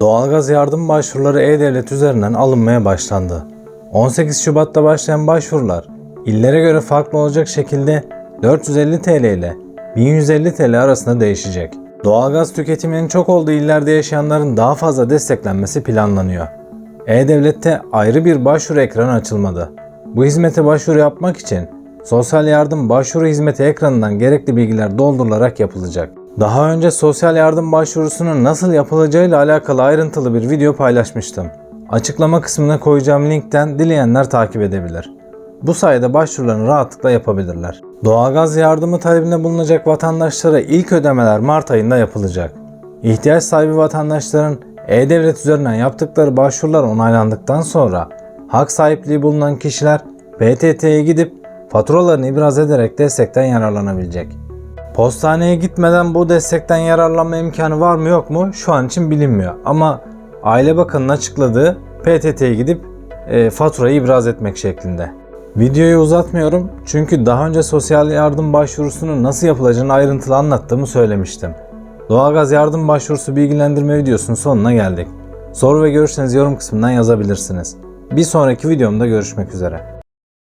Doğalgaz yardım başvuruları E-Devlet üzerinden alınmaya başlandı. 18 Şubat'ta başlayan başvurular illere göre farklı olacak şekilde 450 TL ile 1150 TL arasında değişecek. Doğalgaz tüketiminin çok olduğu illerde yaşayanların daha fazla desteklenmesi planlanıyor. E-Devlet'te ayrı bir başvuru ekranı açılmadı. Bu hizmete başvuru yapmak için sosyal yardım başvuru hizmeti ekranından gerekli bilgiler doldurularak yapılacak. Daha önce sosyal yardım başvurusunun nasıl yapılacağıyla alakalı ayrıntılı bir video paylaşmıştım. Açıklama kısmına koyacağım linkten dileyenler takip edebilir. Bu sayede başvurularını rahatlıkla yapabilirler. Doğalgaz yardımı talebinde bulunacak vatandaşlara ilk ödemeler Mart ayında yapılacak. İhtiyaç sahibi vatandaşların E-Devlet üzerinden yaptıkları başvurular onaylandıktan sonra hak sahipliği bulunan kişiler PTT'ye gidip faturalarını ibraz ederek destekten yararlanabilecek. Postaneye gitmeden bu destekten yararlanma imkanı var mı yok mu şu an için bilinmiyor. Ama Aile Bakanı'nın açıkladığı PTT'ye gidip e, faturayı ibraz etmek şeklinde. Videoyu uzatmıyorum çünkü daha önce sosyal yardım başvurusunun nasıl yapılacağını ayrıntılı anlattığımı söylemiştim. Doğalgaz yardım başvurusu bilgilendirme videosunun sonuna geldik. Soru ve görüşlerinizi yorum kısmından yazabilirsiniz. Bir sonraki videomda görüşmek üzere.